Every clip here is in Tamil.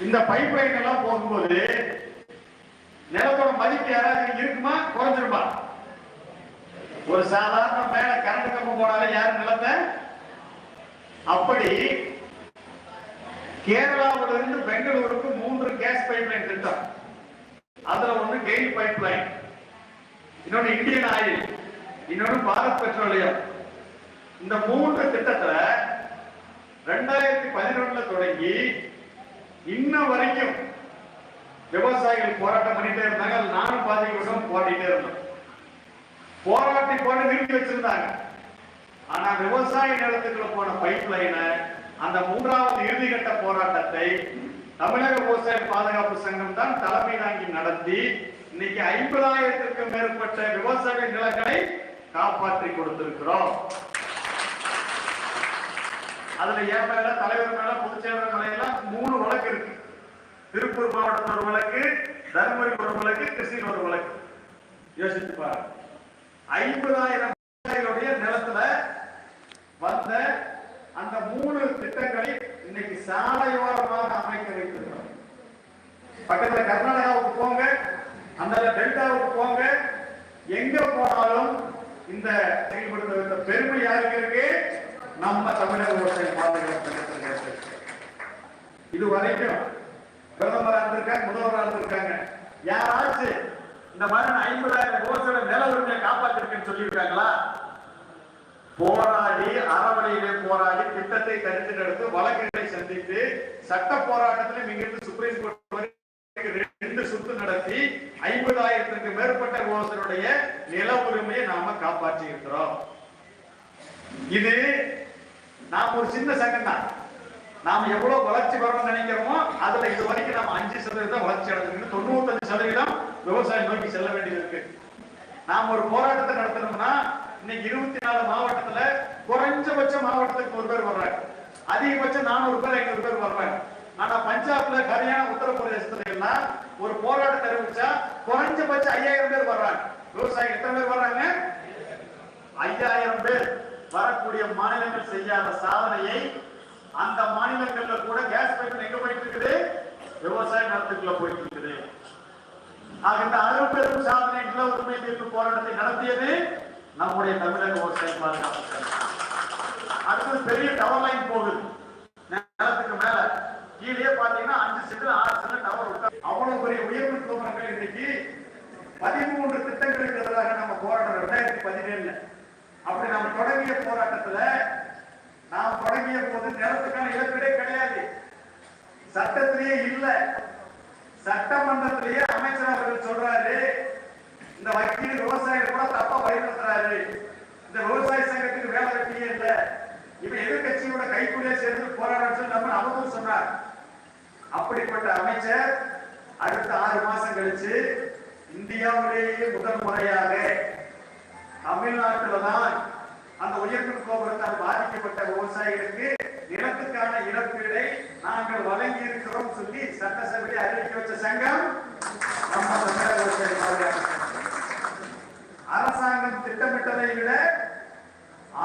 இந்த பைப் லைன் எல்லாம் போகும்போது நிலத்தோட மதிப்பு யாராவது இருக்குமா? குறைஞ்சிருமா? ஒரு சாதாரண மேல கரண்ட் கம்பம் போனாலே யாரும் நிலத்தை? அப்படி கேரளாவிலிருந்து பெங்களூருக்கு மூன்று கேஸ் பைப் லைன் திட்டம். அதுல ஒண்ணு கெயில் பைப் லைன் இன்னொன்னு இந்தியன் ஆயில் இன்னொன்னு பாரத் பெட்ரோலியம் இந்த மூன்று திட்டத்துல ரெண்டாயிரத்தி பதினொன்னுல தொடங்கி இன்ன வரைக்கும் விவசாயிகள் போராட்டம் பண்ணிட்டே இருந்தாங்க. நானும் நானும் வருஷம் போராடிட்டே இருந்தோம் போராட்டி போட்டு நிறுத்தி வச்சிருந்தாங்க. ஆனா விவசாய நிலத்துக்குள்ள போன பைப் லைனை அந்த மூன்றாவது இறுதிக்கட்ட போராட்டத்தை தமிழக விவசாய பாதுகாப்பு சங்கம் தான் தலைமை தாங்கி நடத்தி இன்னைக்கு ஐம்பதாயிரத்திற்கும் மேற்பட்ட விவசாய நிலங்களை காப்பாற்றி கொடுத்திருக்கிறோம். அதுல என் மேல தலைவர் மேல பொதுச்செயலர் மேல எல்லாம் மூணு வழக்கு இருக்கு. திருப்பூர் மாவட்டத்தில் ஒரு வழக்கு தருமபுரி ஒரு வழக்கு கிருஷ்ணகிரி ஒரு வழக்கு. யோசிச்சு பாருங்க. ஐம்பதாயிரம் நிலத்துல வந்த அந்த மூணு திட்டங்களை இன்னைக்கு சாலையோரமாக அமைக்க வைத்திருக்கிறோம். பக்கத்துல கர்நாடகாவுக்கு போங்க அந்த டெல்டாவுக்கு போங்க எங்க போனாலும் இந்த செயல்படுத்த இந்த பெருமை யாருக்கு இருக்கு? நம்ம தமிழக விவசாய பாதுகாப்பு சங்கத்தில் இருக்கு. இது வரைக்கும் பிரதமரா இருந்திருக்காங்க முதல்வராக இருந்திருக்காங்க. யாராச்சும் இந்த மாதிரி நான் ஐம்பதாயிரம் விவசாய நில உரிமையை காப்பாத்திருக்கேன்னு சொல்லியிருக்காங்களா? போராடி அறவழியிலே போராடி திட்டத்தை தடுத்து எடுத்து வழக்குகளை சந்தித்து சட்ட போராட்டத்திலும் இங்கிருந்து சுப்ரீம் கோர்ட் ரெண்டு சுத்து நடத்தி ஐம்பதாயிரத்திற்கு மேற்பட்ட விவசாயிகளுடைய நில உரிமையை நாம காப்பாற்றி இருக்கிறோம் இது நாம் ஒரு சின்ன சங்கம் தான். நாம் எவ்வளவு வளர்ச்சி வரணும்னு நினைக்கிறோமோ அதுல இது வரைக்கும் நம்ம அஞ்சு சதவீதம் வளர்ச்சி அடைஞ்சிருக்கு தொண்ணூத்தஞ்சு சதவீதம் விவசாயம் நோக்கி செல்ல வேண்டியது இருக்கு நாம் ஒரு போராட்டத்தை நடத்தணும்னா இன்னைக்கு இருபத்தி நாலு மாவட்டத்துல குறைஞ்சபட்ச மாவட்டத்துக்கு ஒரு பேர் வர்றாங்க அதிகபட்சம் நானூறு பேர் ஐநூறு பேர் வர்றாங்க ஆனா பஞ்சாப்ல ஹரியானா உத்தரப்பிரதேசத்துல எல்லாம் ஒரு போராட்டம் அறிவிச்சா குறைஞ்சபட்சம் ஐயாயிரம் பேர் வர்றாங்க. விவசாயிகள் எத்தனை பேர் வர்றாங்க? ஐயாயிரம் பேர். வரக்கூடிய மாநிலங்கள் செய்யாத சாதனையை அந்த மாநிலங்கள்ல கூட கேஸ் பைப் எங்க போயிட்டு இருக்குது விவசாய நிலத்துக்குள்ள போயிட்டு இருக்குது ஆக இந்த அறுபெரும் சாதனை நில உரிமை மீட்பு போராட்டத்தை நடத்தியது நம்முடைய தமிழக விவசாய பாதுகாப்பு அடுத்தது பெரிய டவர் லைன் போகுது. நிலத்துக்கு மேல. கீழே பாத்தீங்கன்னா அஞ்சு சென்று ஆறு சென்று டவர் விட்டா அவ்வளவு பெரிய உயர்வு தூரங்கள் இன்னைக்கு பதிமூன்று திட்டங்களுக்கு எதிராக நம்ம போராடுறோம். ரெண்டாயிரத்தி பதினேழுல. அப்படி நம்ம தொடங்கிய போராட்டத்துல நாம் தொடங்கிய போது நிலத்துக்கான இழப்பீடே கிடையாது. சட்டத்திலேயே இல்ல. சட்டமன்றத்திலேயே அமைச்சர் அவர்கள் சொல்றாரு இந்த வக்கீல் விவசாயிகள் கூட தப்பா பயன்படுத்துறாரு. இந்த விவசாய சங்கத்துக்கு வேலை வெட்டியே இல்ல. இவன் எதிர்கட்சியோட கைக்குள்ளே சேர்ந்து போராடம் சொல்லி நம்ம அவரும் சொன்னார். அப்படிப்பட்ட அமைச்சர் அடுத்த ஆறு மாசம் கழிச்சு இந்தியாவிலேயே முதல் முறையாக தமிழ்நாட்டில தான் அந்த உயர்மின் கோபுரத்தால் பாதிக்கப்பட்ட விவசாயிகளுக்கு நிலத்துக்கான இழப்பீடை நாங்கள் வழங்கி இருக்கிறோம் சொல்லி சட்டசபையை அறிவிக்க வச்ச சங்கம் நம்ம அரசாங்கம் திட்டமிட்டதை விட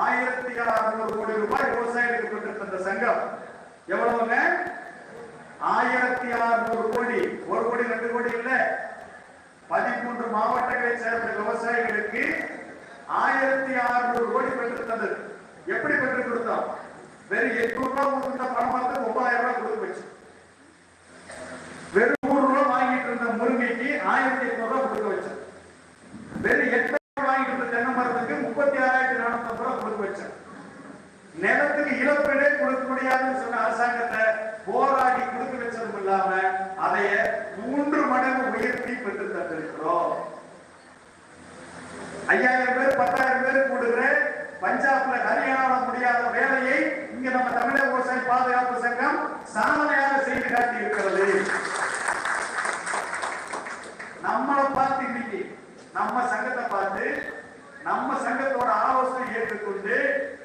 ஆயிரத்தி அறுநூறு கோடி ரூபாய் விவசாயிகளுக்கு பெற்றிருந்த சங்கம் எவ்வளவுங்க? ஆயிரத்தி அறுநூறு கோடி. ஒரு கோடி ரெண்டு கோடி இல்ல. பதிமூன்று மாவட்டங்களை சேர்ந்த விவசாயிகளுக்கு ஆயிரத்தி அறுநூறு கோடி பெற்றிருந்தது எப்படி பெற்றுக் கொடுத்தோம்? வெறும் எட்நூறு ரூபாய் கொடுத்த பணம் பார்த்து ஒன்பதாயிரம் ரூபாய் கொடுத்து வச்சு வெறும் நூறு ரூபாய் வாங்கிட்டு இருந்த முருங்கைக்கு ஆயிரத்தி எட்நூறு ரூபாய் கொடுக்க வச்சேன். வெறும் எட்டு ரூபாய் வாங்கிட்டு இருந்த தென்னை மரத்துக்கு முப்பத்தி ஆறாயிரத்தி நானூத்தி ரூபாய் கொடுக்க வச்சேன். நிலத்துக்கு இழப்பீடே கொடுக்க முடியாதுன்னு சொன்ன அரசாங்கத்தை போராடி கொடுக்க வச்சதும் இல்லாம அதைய மூன்று மடங்கு உயர்த்தி பெற்று தந்திருக்கிறோம். ஐயாயிரம் பேர் பத்தாயிரம் பேர் கொடுக்குறேன் பஞ்சாப்ல ஹரியானால முடியாத வேலையை இங்க நம்ம தமிழக விவசாய பாதுகாப்பு சங்கம் சாதனையாக செய்து காட்டி இருக்கிறது நம்மளை பார்த்து இன்னைக்கு நம்ம சங்கத்தை பார்த்து நம்ம சங்கத்தோட ஆலோசனை ஏற்றுக்கொண்டு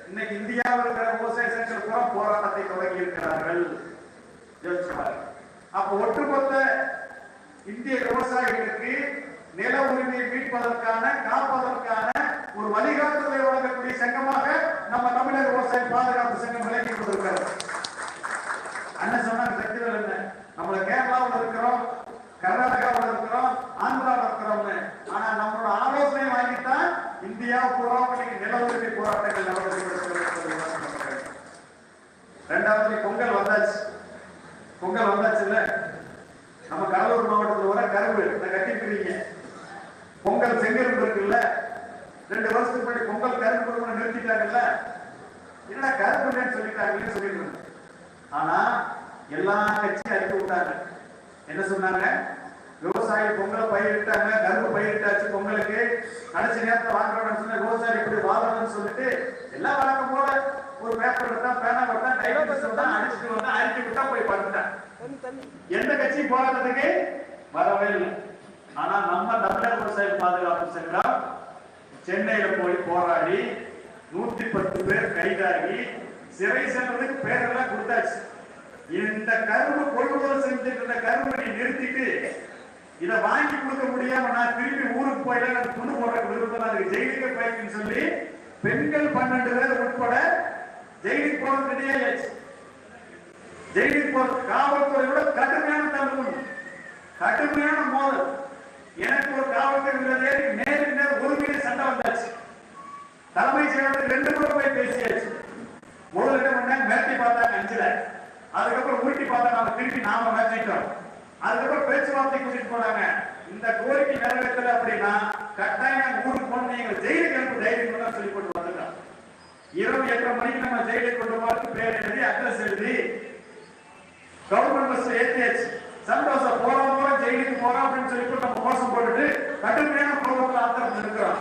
இன்னைக்கு இந்தியாவில் இருக்கிற விவசாய சங்கங்கள் கூட போராட்டத்தை தொடங்கி இருக்கிறார்கள். அப்ப ஒட்டுமொத்த இந்திய விவசாயிகளுக்கு நில உரிமையை மீட்பதற்கான காப்பதற்கான ஒரு வழிகாட்டுதலை வழங்கக்கூடிய சங்கமாக நம்ம தமிழக விவசாய பாதுகாப்பு சங்கம் விளக்கி கொண்டிருக்கிறது. அண்ணன் சொன்ன சக்திகள் என்ன நம்மள கேரளாவில் இருக்கிறோம் கர்நாடகாவில் இருக்கிறோம் ஆந்திராவில் இருக்கிறோம்னு. ஆனா நம்மளோட ஆலோசனை வாங்கித்தான் இந்தியா பூரா இன்னைக்கு நில உரிமை போராட்டங்கள் நடவடிக்கை ரெண்டாவது பொங்கல் வந்தாச்சு. பொங்கல் வந்தாச்சு இல்ல நம்ம கடலூர் மாவட்டத்தில் வர கரும்பு இதை கட்டிப்பிடுறீங்க இருக்குல்ல ரெண்டு வருஷத்துக்கு முன்னாடி பொங்கல் கரும்பு கொடுக்கணும் நிறுத்திட்டாங்கல்ல? என்னடா கரும்பு இல்லைன்னு சொல்லிட்டாங்கன்னு சொல்லிட்டு ஆனா எல்லா கட்சியும் அறிக்கை விட்டாங்க என்ன சொன்னாங்க? விவசாயி பொங்கலை பயிரிட்டாங்க கரும்பு பயிரிட்டாச்சு பொங்கலுக்கு. கடைசி நேரத்தில் வாங்குறோம்னு சொன்னா விவசாயி இப்படி வாழணும்னு சொல்லிட்டு எல்லாம் வழக்கம் போல ஒரு பேப்பர் எடுத்தா பேனா எடுத்தா டைப் வந்தா அடிச்சுட்டு வந்தா அறிக்கை விட்டா போய் படுத்துட்டாங்க எந்த கட்சி போராட்டத்துக்கு வரவே இல்லை. ஆனா நம்ம தமிழக விவசாய பாதுகாப்பு சங்கம் சென்னையில போய் போராடி நூத்தி பத்து பேர் கைதாகி சிறை சென்றதுக்கு பேரெல்லாம் கொடுத்தாச்சு. இந்த கரும்பு கொள்முதல் செஞ்சுட்டு இருந்த கரும்பை நீ நிறுத்திட்டு இதை வாங்கி கொடுக்க முடியாம நான் திரும்பி ஊருக்கு போயில நான் துணி போடுற விருப்பம் அதுக்கு ஜெயிலுக்கு போயிருக்குன்னு சொல்லி பெண்கள் பன்னெண்டு பேர் உட்பட ஜெயிலுக்கு போறது ரெடியாச்சு ஜெயிலுக்கு போறது காவல்துறையோட கடுமையான தமிழ் கடுமையான மோதல். எனக்கு ஒரு காவல்துறை வீரர் நேருக்கு நேர் சண்டை வந்தாச்சு. தலைமை செயலாளர் ரெண்டு முறை போய் பேசியாச்சு. முதல்ல என்ன பண்ணாங்க மிரட்டி பார்த்தாங்க அஞ்சுல அதுக்கப்புறம் ஊட்டி பார்த்தா நாம திருப்பி நாம மிரட்டிட்டோம். அதுக்கப்புறம் பேச்சுவார்த்தை கூட்டிட்டு போனாங்க. இந்த கோரிக்கை நிறைவேற்றல அப்படின்னா கட்டாயம் ஊருக்கு போன நீங்க ஜெயிலுக்கு அனுப்பு தைரியம் பண்ண சொல்லி கொண்டு வந்துட்டோம் இரவு எட்டரை மணிக்கு நம்ம ஜெயிலுக்கு கொண்டு வரது பேர் எழுதி அட்ரஸ் எழுதி கவர்மெண்ட் பஸ் ஏற்றியாச்சு சந்தோஷம் போறோம் ஜெயிலுக்கு போறோம் அப்படின்னு சொல்லிட்டு நம்ம மோசம் போட்டுட்டு கடுமையான குடும்பத்தில் ஆத்திரம் இருக்கிறோம்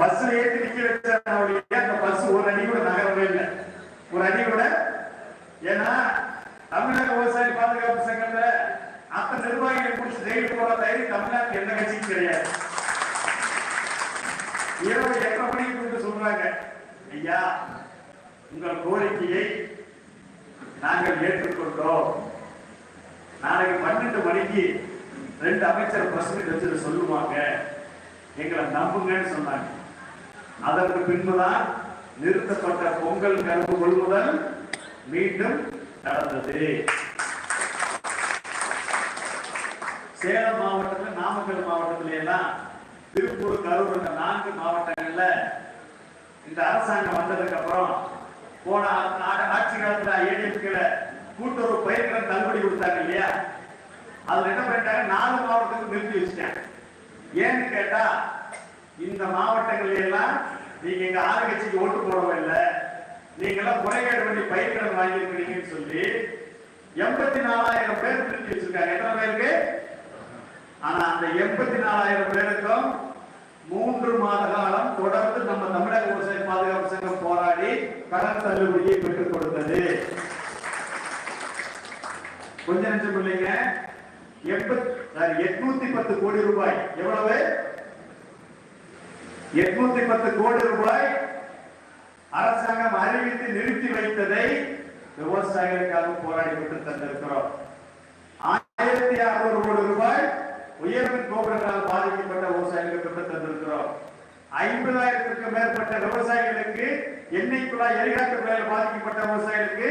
பஸ்ல ஏற்றி நிக்க வச்ச அந்த பஸ் ஒரு அடி கூட நகரவே இல்லை. ஒரு அடி கூட ஏன்னா தமிழக விவசாய பாதுகாப்பு சங்கத்துல அத்தனை நிர்வாகிகளை முடிச்சு ஜெயிலுக்கு போற தைரியம் தமிழ்நாட்டுக்கு எந்த கட்சியும் கிடையாது. இரவு எட்டரை மணிக்கு கூப்பிட்டு சொல்றாங்க ஐயா உங்கள் கோரிக்கையை நாங்கள் ஏற்றுக்கொண்டோம். நாளைக்கு பன்னெண்டு மணிக்கு ரெண்டு அமைச்சர் பிரசிடண்ட் வச்சுட்டு சொல்லுவாங்க. எங்களை நம்புங்கன்னு சொன்னாங்க. அதற்கு பின்புதான் நிறுத்தப்பட்ட பொங்கல் கரும்பு கொள்முதல் மீண்டும் நடந்தது. சேலம் மாவட்டத்துல நாமக்கல் மாவட்டத்தில எல்லாம் திருப்பூர் கரூர் இந்த நான்கு மாவட்டங்கள்ல இந்த அரசாங்கம் வந்ததுக்கு அப்புறம் போன ஆட்சி காலத்துல ஏடிஎம்கேல கூட்டுறவு பயிர்களை தள்ளுபடி கொடுத்தாங்க இல்லையா? அதுல என்ன பண்ணிட்டாங்க? நாலு மாவட்டத்துக்கு நிறுத்தி வச்சுட்டாங்க. ஏன்னு கேட்டா இந்த மாவட்டங்கள் எல்லாம் நீங்க எங்க ஆளுங்கட்சிக்கு ஓட்டு போடவில்லை நீங்க எல்லாம் முறைகேடு பண்ணி பயிர்களை வாங்கியிருக்கிறீங்கன்னு சொல்லி எண்பத்தி நாலாயிரம் பேர் திருத்தி வச்சிருக்காங்க. எத்தனை பேருக்கு? ஆனா அந்த எண்பத்தி நாலாயிரம் பேருக்கும் மூன்று மாத காலம் தொடர்ந்து நம்ம தமிழக விவசாய பாதுகாப்பு சங்கம் போராடி கடன் தள்ளுபடியை பெற்றுக் கொஞ்ச நிமிஷம் இல்லைங்க எட்நூத்தி பத்து கோடி ரூபாய். எவ்வளவு? எட்நூத்தி பத்து கோடி ரூபாய் அரசாங்கம் அறிவித்து நிறுத்தி வைத்ததை விவசாயிகளுக்காக போராடி விட்டு தந்திருக்கிறோம். ஆயிரத்தி அறுநூறு கோடி ரூபாய் உயர்மின் கோபுரங்களால் பாதிக்கப்பட்ட விவசாயிகளுக்கு பெற்று தந்திருக்கிறோம். ஐம்பதாயிரத்திற்கும் மேற்பட்ட விவசாயிகளுக்கு எண்ணெய் குழாய் எரிகாட்டு குழாயில் பாதிக்கப்பட்ட விவசாயிகளுக்கு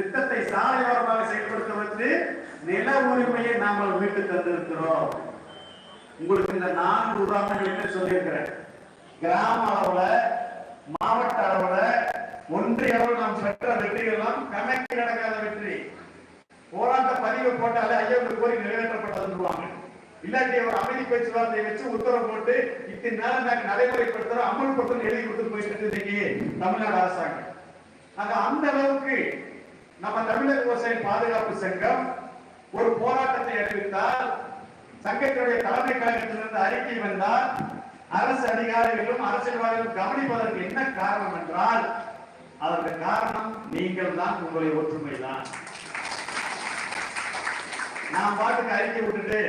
திட்டத்தை சாலையோரமாக செயல்படுத்துவதற்கு நில உரிமையை நாங்கள் மீட்டு தந்திருக்கிறோம். உங்களுக்கு இந்த நான்கு உதாரணங்கள் என்ன சொல்லியிருக்கிறேன்? கிராம அளவுல மாவட்ட அளவுல ஒன்றிய அளவில் நாம் பெற்ற வெற்றிகள்லாம் கணக்கு நடக்காத வெற்றி. போராட்ட பதிவு போட்டாலே ஐயா உங்க கோரிக்கை நிறைவேற்றப்பட்டதுன்னு இல்லாட்டி ஒரு அமைதி பேச்சுவார்த்தையை வச்சு உத்தரவு போட்டு இத்தனை நேரம் நாங்க நடைமுறைப்படுத்துறோம் அமல்படுத்தணும் எழுதி கொடுத்து போயிட்டு இருக்கு இன்னைக்கு தமிழ்நாடு அரசாங்கம். ஆக அந்த அளவுக்கு நம்ம தமிழக விவசாய பாதுகாப்பு சங்கம் ஒரு போராட்டத்தை அறிவித்தால் சங்கத்தினுடைய தலைமை கழகத்திலிருந்து அறிக்கை வந்தால் அரசு அதிகாரிகளும் அரசியல்வாதிகளும் கவனிப்பதற்கு என்ன காரணம் என்றால் அதற்கு காரணம் நீங்கள் தான் உங்களுடைய ஒற்றுமை தான் நான் பாட்டுக்கு அறிக்கை விட்டுட்டு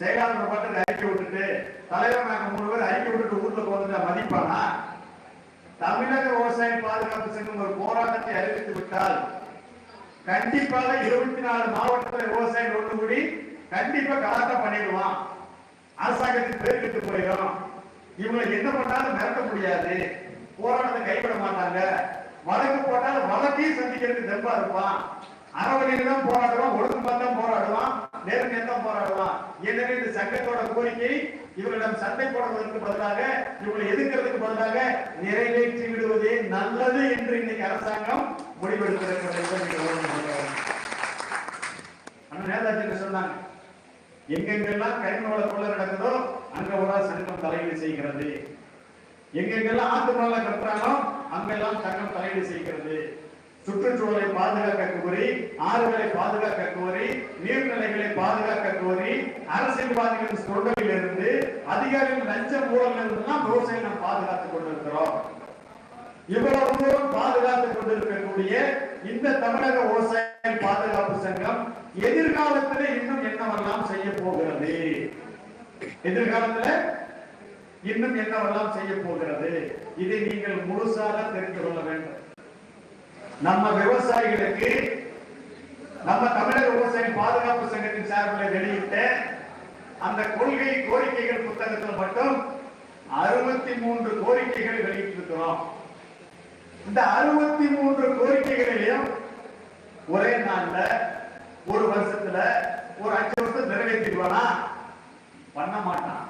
செயலாளர் பாட்டுக்கு அறிக்கை விட்டுட்டு தலைவர் நாங்கள் மூணு பேர் அறிக்கை விட்டுட்டு ஊர்ல போனதுல மதிப்பானா தமிழக விவசாய பாதுகாப்பு சங்கம் ஒரு போராட்டத்தை அறிவித்து விட்டால் கண்டிப்பாக இருபத்தி நாலு மாவட்டத்தில் விவசாயிகள் ஒன்று கூடி கண்டிப்பா கலாட்டம் பண்ணிடுவான். அரசாங்கத்துக்கு பேர் போயிடும். இவங்களை என்ன பண்ணாலும் மிரட்ட முடியாது. போராட்டத்தை கைவிட மாட்டாங்க. வழக்கு போட்டால் வழக்கையும் சந்திக்கிறதுக்கு தெம்பா இருப்பான். அறவழியில தான் போராடுவான் ஒழுக்கமா தான் போராடுவான் நேர்மையா தான் போராடுவான். எனவே இந்த சங்கத்தோட கோரிக்கை இவர்களிடம் சண்டை போடுவதற்கு பதிலாக இவங்களை எதிர்க்கிறதுக்கு பதிலாக நிறைவேற்றி விடுவதே நல்லது என்று இன்னைக்கு அரசாங்கம் முடிவெடுத்திருக்கிறது என்பதை நீங்க நேதாஜிக்கு சொன்னாங்க. எங்கெங்கெல்லாம் கரிம வள கொள்ள நடக்குதோ அங்க ஒரு சங்கம் தலையீடு செய்கிறது. எங்கெங்கெல்லாம் ஆத்து மணலை கட்டுறானோ அங்கெல்லாம் சங்கம் தலையீடு செய்கிறது. சுற்றுச்சூழலை பாதுகாக்க கோரி ஆறுகளை பாதுகாக்க கோரி நீர்நிலைகளை பாதுகாக்க கோரி அரசியல்வாதிகளின் தொண்டரில் இருந்து அதிகாரிகள் லஞ்ச ஊழல் இருந்தெல்லாம் விவசாயம் நாம் பாதுகாத்துக் கொண்டிருக்கிறோம். இவ்வளவு தூரம் பாதுகாத்துக் கொண்டிருக்கக்கூடிய இந்த தமிழக விவசாய பாதுகாப்பு சங்கம் எதிர்காலத்தில் இன்னும் என்னவெல்லாம் செய்ய போகிறது? எதிர்காலத்துல இன்னும் என்னவெல்லாம் செய்ய போகிறது? இதை நீங்கள் முழுசாக தெரிந்து கொள்ள வேண்டும். நம்ம விவசாயிகளுக்கு நம்ம தமிழக விவசாய பாதுகாப்பு சங்கத்தின் சார்பில் வெளியிட்ட அந்த கொள்கை கோரிக்கைகள் புத்தகத்தில் மட்டும் அறுபத்தி மூன்று கோரிக்கைகள் வெளியிட்டிருக்கிறோம். இந்த அறுபத்தி மூன்று கோரிக்கைகளையும் ஒரே நாள்ல ஒரு வருஷத்துல ஒரு அஞ்சு வருஷம் நிறைவேற்றிடுவானா? பண்ண மாட்டான்.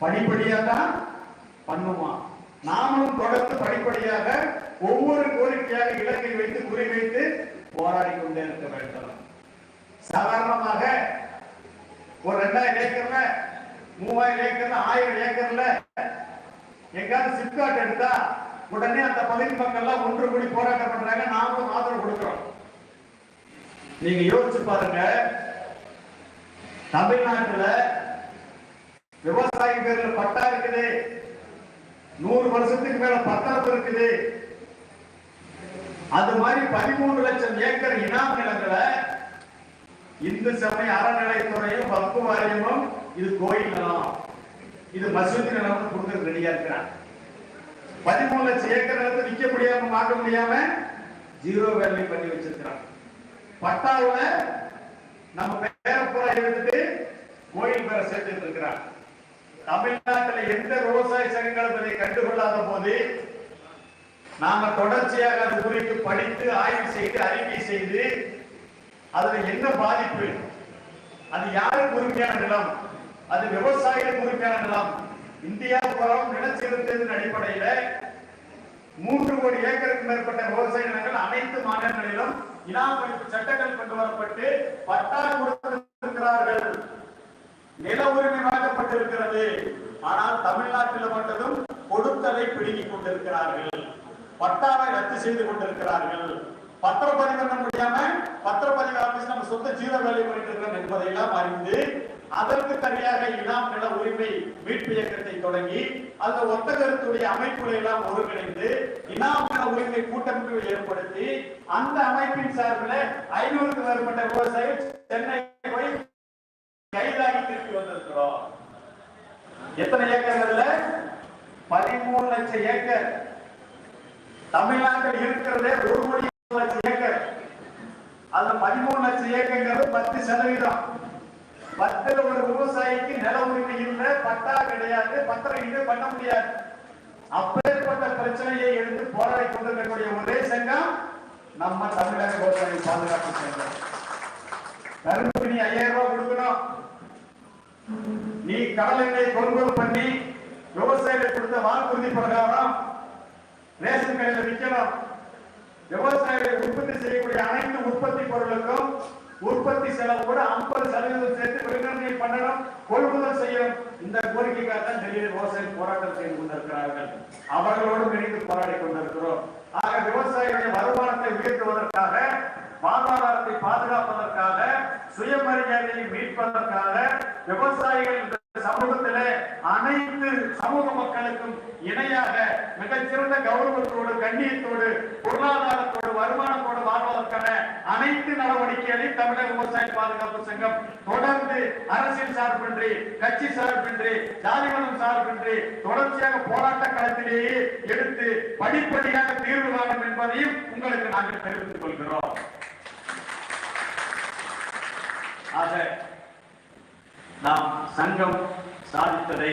படிப்படியா தான் பண்ணுவான். நாமளும் தொடர்ந்து படிப்படியாக ஒவ்வொரு கோரிக்கையாக இலக்கை வைத்து குறி வைத்து போராடி கொண்டே இருக்க வேண்டும். சாதாரணமாக ஒரு ரெண்டாயிரம் ஏக்கர்ல மூவாயிரம் ஏக்கர்ல ஆயிரம் ஏக்கர்ல எங்காவது சிப்காட் எடுத்தா உடனே அந்த பகுதி மக்கள் எல்லாம் ஒன்று கூடி போராட்டம் பண்றாங்க. நாமளும் ஆதரவு கொடுக்கிறோம். நீங்க யோசிச்சு பாருங்க. தமிழ்நாட்டுல விவசாய பேர்ல பட்டா இருக்குது. நூறு வருஷத்துக்கு மேல பத்தாப்பு இருக்குது. அது மாதிரி பதிமூணு லட்சம் ஏக்கர் இனாம் நிலங்களை இந்து சமய அறநிலைத்துறையும் வக்பு வாரியமும் இது கோயில் நிலம். இது மசூதி நிலம் கொடுக்கறது ரெடியா இருக்கிறான் பதிமூணு லட்சம் ஏக்கர் நிலத்தை விற்க முடியாம மாற்ற முடியாம ஜீரோ வேல்யூ பண்ணி வச்சிருக்கிறாங்க. பட்டாவுல நம்ம பேர பூரா எடுத்துட்டு கோயில் பேரை சேர்த்துட்டு இருக்கிறாங்க. தமிழ்நாட்டில் எந்த விவசாய சங்கங்களும் இதை கண்டுகொள்ளாத போது நாம தொடர்ச்சியாக அது குறித்து படித்து ஆய்வு செய்து அறிக்கை செய்து அதுல என்ன பாதிப்பு? அது யாருக்கு உரிமையான நிலம்? அது விவசாயிகளுக்கு உரிமையான நிலம்? இந்தியா புறம் நிலச்சீர்திருத்தத்தின் அடிப்படையில மூன்று கோடி ஏக்கருக்கு மேற்பட்ட விவசாய நிலங்கள் அனைத்து மாநிலங்களிலும் இனாமளிப்பு சட்டங்கள் கொண்டு வரப்பட்டு பட்டா கொடுத்திருக்கிறார்கள். நில உரிமை வழங்கப்பட்டிருக்கிறது ஆனால் தமிழ்நாட்டில் மட்டும் கொடுத்தலை பிடுங்கிக் கொண்டிருக்கிறார்கள். பட்டாவை ரத்து செய்து கொண்டிருக்கிறார்கள். பத்திரப்பதிவு பண்ண முடியாம பத்திரப்பதிவு ஆபீஸ் நம்ம சொந்த ஜீரோ வேலை பண்ணிட்டு இருக்கிறோம் என்பதையெல்லாம் அறிந்து அதற்கு தனியாக இனாம் நில உரிமை மீட்பு இயக்கத்தை தொடங்கி அந்த ஒத்தகத்துடைய அமைப்புகளை எல்லாம் ஒருங்கிணைந்து இனாம் நில உரிமை கூட்டமைப்பு ஏற்படுத்தி அந்த அமைப்பின் சார்பில் ஐநூறுக்கு மேற்பட்ட விவசாயிகள் சென்னை போய் கைதாகி திருப்பி வந்திருக்கிறோம். எத்தனை ஏக்கர்கள்ல பதிமூணு லட்சம் ஏக்கர். தமிழ்நாட்டில் இருக்கிறதே ஒரு கோடி லட்சம் ஏக்கர். அந்த பதிமூணு லட்சம் ஏக்கர்ங்கிறது பத்து சதவீதம். பத்துல ஒரு விவசாயிக்கு நில உரிமை இல்லை பட்டா கிடையாது பத்திரம் இது பண்ண முடியாது. அப்பேற்பட்ட பிரச்சனையை எடுத்து போராடி கொண்டிருக்கக்கூடிய ஒரே சங்கம் நம்ம தமிழக விவசாயி பாதுகாப்பு சங்கம். கரும்பு நீ ஐயாயிரம் ரூபாய் கொடுக்கணும். நீ கடல் எண்ணெய் கொள்முதல் பண்ணி விவசாயிகளுக்கு கொடுத்த வாக்குறுதி பிரகாரம் ரேஷன் கடையில் விற்கணும். விவசாயிகள் உற்பத்தி செய்யக்கூடிய அனைத்து உற்பத்தி பொருளுக்கும் உற்பத்தி செலவு கூட ஐம்பது சதவீதம் சேர்த்து வெளிநடை பண்ணணும் கொள்முதல் செய்யணும். இந்த கோரிக்கைக்காக தான் டெல்லியில் விவசாயம் போராட்டம் செய்து கொண்டிருக்கிறார்கள். அவர்களோடு இணைந்து போராடி கொண்டிருக்கிறோம். ஆக விவசாயிகளுடைய வருமானத்தை உயர்த்துவதற்காக வாழ்வாதாரத்தை பாதுகாப்பதற்காக சுயமரியாதையை மீட்பதற்காக விவசாயிகள் இந்த சமூகத்திலே அனைத்து சமூக மக்களுக்கும் இணையாக மிகச்சிறந்த கௌரவத்தோடு கண்ணியத்தோடு பொருளாதாரத்தோடு வருமானத்தோடு வாழ்வதற்கான அனைத்து நடவடிக்கைகளையும் தமிழக விவசாய பாதுகாப்பு சங்கம் தொடர்ந்து அரசியல் சார்பின்றி கட்சி சார்பின்றி ஜாதிமனம் சார்பின்றி தொடர்ச்சியாக போராட்ட களத்திலேயே எடுத்து படிப்படியாக தீர்வு காணும் என்பதையும் உங்களுக்கு நாங்கள் தெரிவித்துக் கொள்கிறோம். ஆக நாம் சங்கம் சாதித்ததை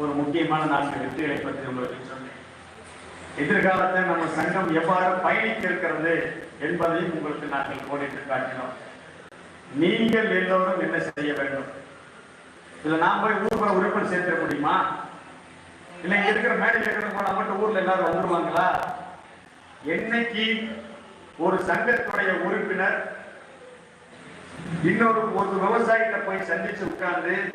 ஒரு முக்கியமான நான்கு வெற்றிகளை பற்றி உங்களுக்கு சொன்னேன். எதிர்காலத்தை நம்ம சங்கம் எவ்வாறு பயணிக்க இருக்கிறது என்பதையும் உங்களுக்கு நாங்கள் கோடிட்டு காட்டினோம். நீங்கள் எல்லோரும் என்ன செய்ய வேண்டும்? இதுல நான் போய் ஊர்ல உறுப்பினர் சேர்த்துட முடியுமா? இல்ல இங்க இருக்கிற மேடையில் இருக்கிறவங்க நம்ம மட்டும் ஊர்ல எல்லாரும் வந்துருவாங்களா? என்னைக்கு ஒரு சங்கத்துடைய உறுப்பினர் இன்னொரு ஒரு விவசாயிகிட்ட போய் சந்திச்சு உட்கார்ந்து